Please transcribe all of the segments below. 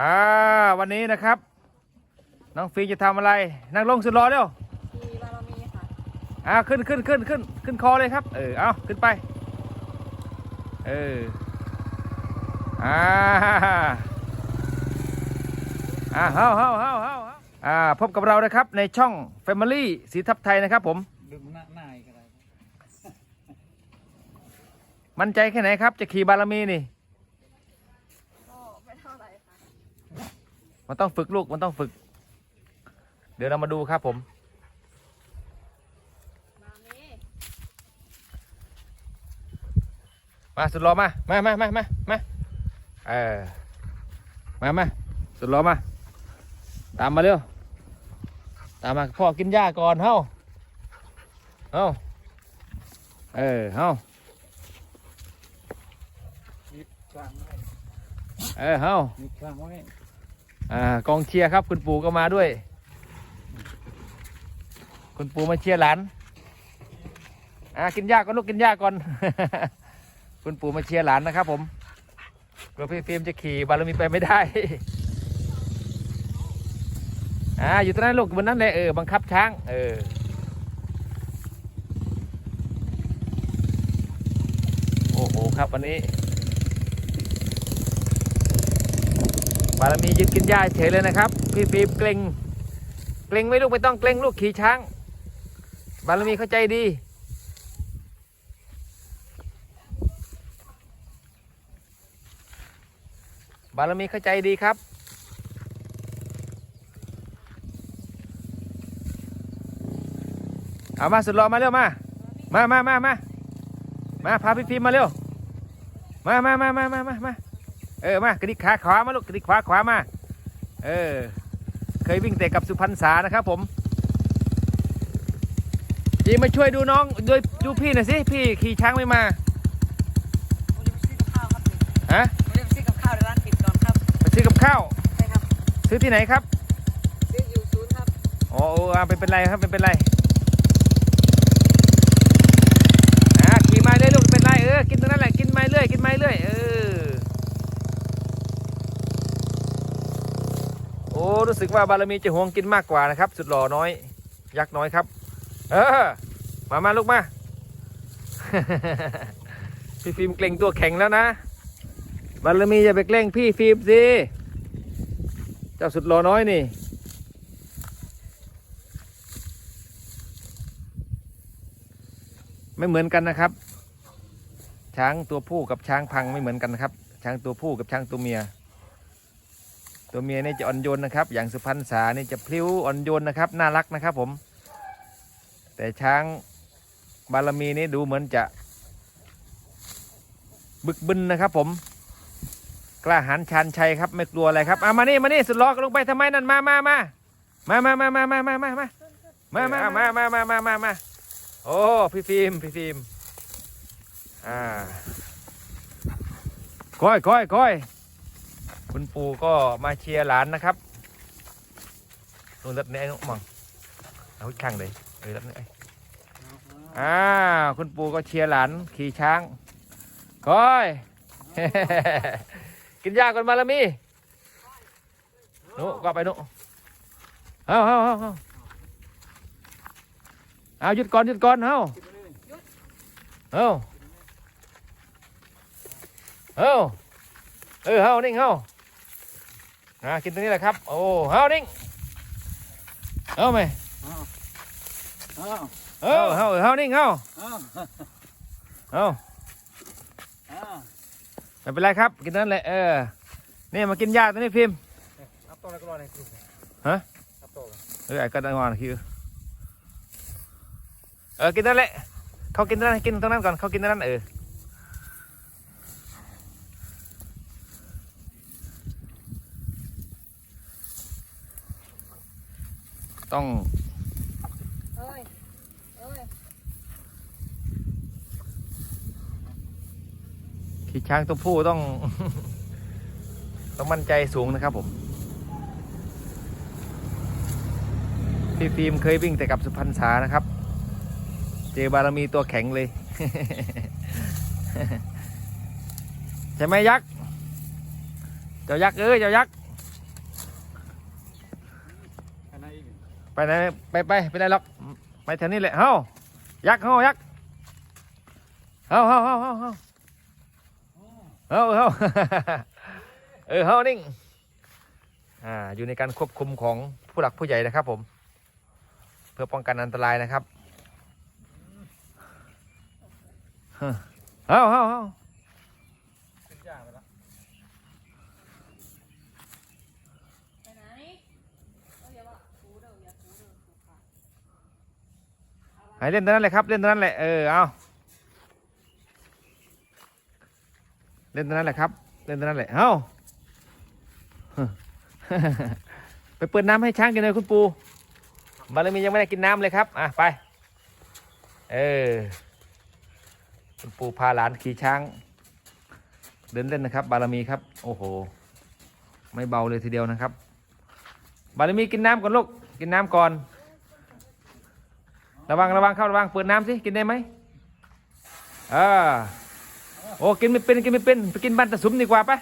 อ่าวันนี้นะครับ น้องฟีจะทำอะไร นั่งลงสุดรอเร็วมีบารมีค่ะอ่าขึ้นขึ้นขึ้นขึ้นขึ้นคอเลยครับ เออเอาขึ้นไป เอออ่าอ่าเฮาเฮาเฮาเฮาเฮาอ่าพบกับเรานะครับในช่อง Family สีทับไทยนะครับผม ดึงหน้าหน้าอีกอะไรมั่นใจแค่ไหนครับ จะขี่บารมีนี่ ก็ไม่เท่าไหร่ค่ะ มันต้องฝึกลูกมันต้องฝึก เดี๋ยวเรามาดูครับผมบารมีมาสุดรอมา มามามามามาเออมามาสุดรอมา ตามมาเร็ว ตามมาพ่อกินหญ้าก่อนเฮ้าเฮ้าเออเฮ้ามีกลางไว้เออเฮ้ามีกลางไว้ อ่ากองเชียร์ครับ คุณปู่ก็มาด้วย คุณปู่มาเชียร์หลานอ่ากินหญ้าก่อนลูกกินหญ้าก่อน คุณปู่มาเชียร์หลานนะครับ ผมกลัวพี่ฟิล์มจะขี่บารมีไปไม่ได้อ่าอยู่ตรงนั้นลูกบนนั้นเลยเออบังคับช้าง เออโอ้โหครับวันนี้ บารมียืนกินหญ้าเฉยเลยนะครับ พี่ฟิล์มเกรงเกรงไม่ลูกไม่ต้องเกรงลูกขี่ช้าง บารมีเข้าใจดี บารมีเข้าใจดีครับเอามาสุดรอมาเร็วมา มามามามามาพาพี่ฟิมมาเร็ว มามามามามามา เออมากระดิกขาขวามาลูกกระดิกขวาขวามา เออ เคยวิ่งแต่กับสุพรรณษานะครับผมจีมาช่วยดูน้องดูดูพี่หน่อยสิพี่ขี่ช้างไม่มาวันนี้ไปซื้อกับข้าวครับฮะวันนี้ไปซื้อกับข้าวในร้านปิดก่อนครับไปซื้อกับข้าวใช่ครับ ซื้อที่ไหนครับซื้ออยู่ศูนย์ครับอ๋อเอออ่าไม่เป็นไรครับไม่เป็นไรอ่าขี่มาเรื่อยลูกไม่เป็นไรเออกินตรงนั้นแหละกินมาเรื่อยกินมาเรื่อยเออโอ้รู้สึกว่าบารมีจะห่วงกินมากกว่านะครับ สุดหล่อน้อย ยักษ์น้อยครับ เออมามาลูกมา พี่ฟิล์มเกรงตัวแข็งแล้วนะ บารมีอย่าไปเกรงพี่ฟิล์มสิเจ้าสุดหล่อน้อยนี่ไม่เหมือนกันนะครับ ช้างตัวผู้กับช้างพังไม่เหมือนกันนะครับ ช้างตัวผู้กับช้างตัวเมีย ตัวเมียนี่จะอ่อนโยนนะครับ อย่างสุพรรณษานี่จะพลิ้วอ่อนโยนนะครับ น่ารักนะครับผม แต่ช้างบารมีนี่ดูเหมือนจะ บึกบึนนะครับผม กล้าหาญชาญชัยครับไม่กลัวอะไรครับอะมานี่มานี่สุดล้อกลงไปทำไมนั่นมามามามามามามามามามามามามามามามามามามาโอ้พี่ฟิล์มพี่ฟิล์มอ่าก้อยก้อยก้อย คุณปู่ก็มาเชียร์หลานนะครับนู่นรถนี่ไอ้นุ่มมังเอาข้างเลยเออรถนี่ไอ้อ่าคุณปู่ก็เชียร์หลานขี่ช้างก้อยกินยาก่อนมาละมีหนุก็ไปหนุเอาเอาเอาเอาเอาหยุดก่อนหยุดก่อนเอาเอาเอาเออเอานิ่งเอา อ่ากินตรงนี้แหละครับ โอ้เอานิ่งเอาไหมอ้าวเอาเอาเอานิ่งเอาอ้าวเอาอ้าไม่เป็นไรครับ กินนั่นแหละเออนี่มากินยาตัวนี้ฟิล์มอัพตัวอะไรก็รอในกลุ่มฮะอัพตัวเออไอ้ก็ได้งอนคือเออกินนั่นแหละเขากินนั้นกินตรงนั้นก่อนเขากินตรงนั้นเออ ต้องเอ้ยเอ้ยขี่ช้างตัวผู้ต้อง ต้องมั่นใจสูงนะครับผมพี่ฟิล์มเคยวิ่งแต่กับสุพรรณษานะครับ เจอบารมีตัวแข็งเลย ใช่ไหมยักษ์ เจ้ายักษ์เอ้ยเจ้ายักษ์ ไปไหนไปไปไปไหนหรอกไปแถวนี้แหละเฮ้ายักษ์เฮ้ายักษ์เฮ้าเฮ้าเฮ้าเฮ้าเฮ้าเฮ้าเฮ้าเออเฮ้านิ่งอ่าอยู่ในการควบคุมของผู้หลักผู้ใหญ่นะครับผม เพื่อป้องกันอันตรายนะครับเฮ้าเฮ้าเฮ้าเฮ้า ขึ้นยากไปแล้ว ไปไหนเอาอย่าว่าถูเด้ออย่าถูเด้อถูค่ะ ให้ เล่นตรงนั้นเลยครับ เล่นตรงนั้นแหละเออเอาเล่นตรงนั้นแหละครับ เล่นตรงนั้นแหละเอ้าไปเปิดน้ำให้ช้างกินเลยคุณปูบารมียังไม่ได้กินน้ำเลยครับอะไปเออคุณปูพาหลานขี่ช้าง เดินเล่นนะครับ บารมีครับ โอ้โห ไม่เบาเลยทีเดียวนะครับ บารมีกินน้ำก่อนลูกกินน้ำก่อน ระวังระวังเข้าระวังเปิดน้ำสิกินได้ไหมอ่าโอ้กินไม่เป็นกินไม่เป็นไปกินบ้านตะสุมดีกว่าปะ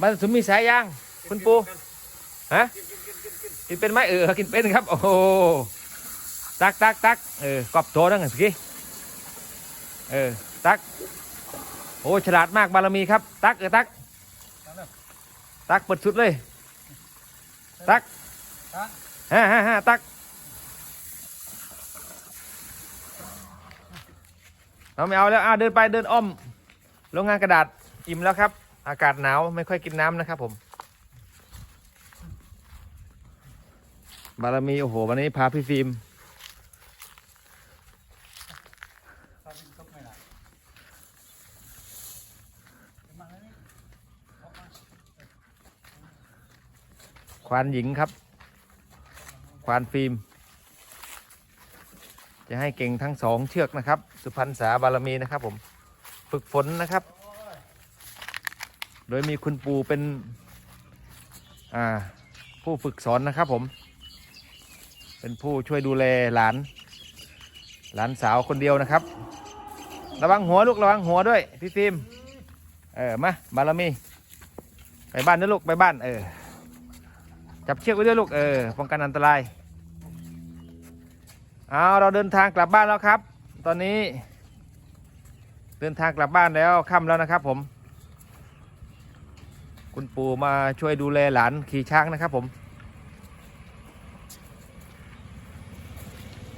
บ้านตะสุมมีสายยางคุณปูฮะกินเป็นไหมเออกินเป็นครับ โอ้โตักตักตักเออกรอบโตนั่งสิเออตักโอ้ฉลาดมากบารมีครับ ตักเออตักตักเปิดสุดเลย ตักฮ่าฮ่าฮ่าตัก เราไม่เอาแล้วอ่าเดินไปเดินอ้อมโรงงานกระดาษอิ่มแล้วครับ อากาศหนาวไม่ค่อยกินน้ำนะครับผม บารมีโอ้โหวันนี้พาพี่ฟิล์มควานหญิงครับ ควานฟิล์ม จะให้เก่งทั้งสองเชือกนะครับ สุพรรณษาบารมีนะครับผมฝึกฝนนะครับ โดยมีคุณปู่เป็นผู้ฝึกสอนนะครับผม เป็นผู้ช่วยดูแลหลาน หลานสาวคนเดียวนะครับ ระวังหัวลูกระวังหัวด้วยพี่ฟิล์มเออมาบารมีไปบ้านนะลูกไปบ้านเออจับเชือกไว้ด้วยลูกเออป้องกันอันตราย เอาเราเดินทางกลับบ้านแล้วครับ ตอนนี้ เดินทางกลับบ้านแล้วค่ำแล้วนะครับผม คุณปู่มาช่วยดูแลหลานขี่ช้างนะครับผม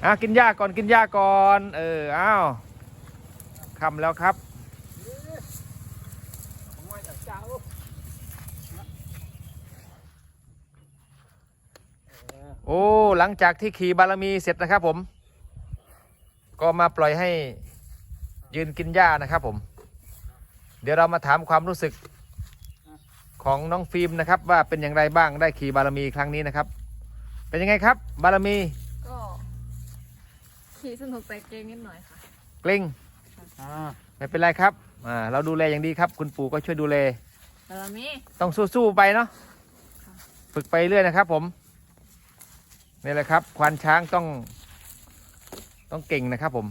อะกินหญ้าก่อนกินหญ้าก่อน เอออ้าวค่ำแล้วครับ ผมว่าจะเจ้าเออ โอ้ หลังจากที่ขี่บารมีเสร็จนะครับผม ก็มาปล่อยให้ยืนกินหญ้านะครับผม เดี๋ยวเรามาถามความรู้สึกของน้องฟิล์มนะครับ ว่าเป็นอย่างไรบ้างได้ขี่บารมีครั้งนี้นะครับ เป็นยังไงครับ บารมีก็ขี่สนุกแต่เกรงนิดหน่อยค่ะ เกร็งอ่าไม่เป็นไรครับอ่าเราดูแลอย่างดีครับ คุณปู่ก็ช่วยดูแลบารมีต้องสู้ๆไปเนาะฝึกไปเรื่อยนะครับผม นี่แหละครับควานช้างต้องต้องเก่งนะครับผม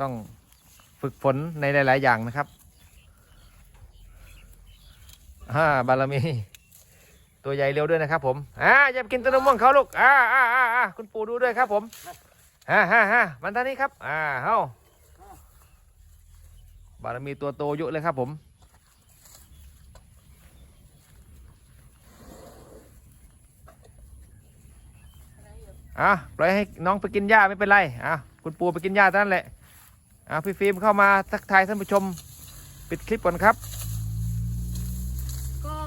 ต้องฝึกฝนในหลาย ๆ อย่างนะครับอ่าบารมี ตัวใหญ่เร็วด้วยนะครับผมอ่าอย่าไปกินต้นมะม่วงเขาลูกอ่าอ่าอ่าคุณปู่ดูด้วยครับผมฮ่าฮ่าฮ่ามันท่านี้ครับ อ่าเฮ้าบารมีตัวโตเยอะเลยครับผม อะปล่อยให้น้องไปกินหญ้าไม่เป็นไรอะคุณปูไปกินหญ้าเท่านั้นแหละอะพี่ฟิล์มเข้ามาทักทายท่านผู้ชมปิดคลิปก่อนครับ ก็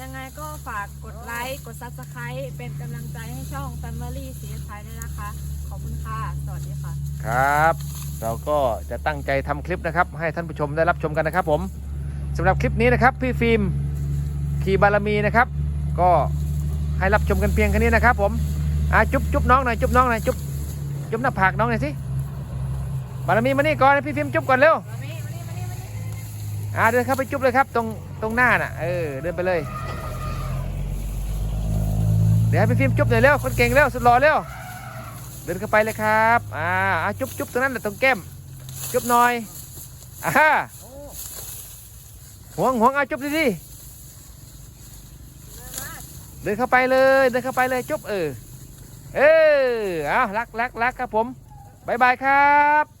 ยังไงก็ฝากกดไลค์กดซับสไครต์เป็นกำลังใจให้ช่อง Family สีไทยด้วยนะคะ ขอบคุณค่ะ สวัสดีค่ะ ครับ เราก็จะตั้งใจทำคลิปนะครับ ให้ท่านผู้ชมได้รับชมกันนะครับผมสำหรับคลิปนี้นะครับ พี่ฟิล์มขี่บารมีนะครับ ก็ให้รับชมกันเพียงแค่นี้นะครับผม อะจุ๊บจุ๊บน้องหน่อยจุ๊บน้องหน่อยจุ๊บจุ๊บหน้าผากน้องหน่อยสิบารมีมานี่ก่อนพี่ฟิล์มจุ๊บก่อนเร็วอ่าเดินเข้าไปจุ๊บเลยครับ ตรงตรงหน้าน่ะเออเดินไปเลย เดี๋ยวให้พี่ฟิล์มจุ๊บหน่อยเร็วคนเก่งเร็วสุดหล่อเร็วเดินเข้าไปเลยครับอ่าอะจุ๊บจุ๊บตรงนั้นแหละตรงแก้มจุ๊บหน่อยอ่าห่วงห่วงอะจุ๊บดีดีเดินเข้าไปเลยเดินเข้าไปเลยจุ๊บเออ เออเอารักรักรักครับผมบายบายครับ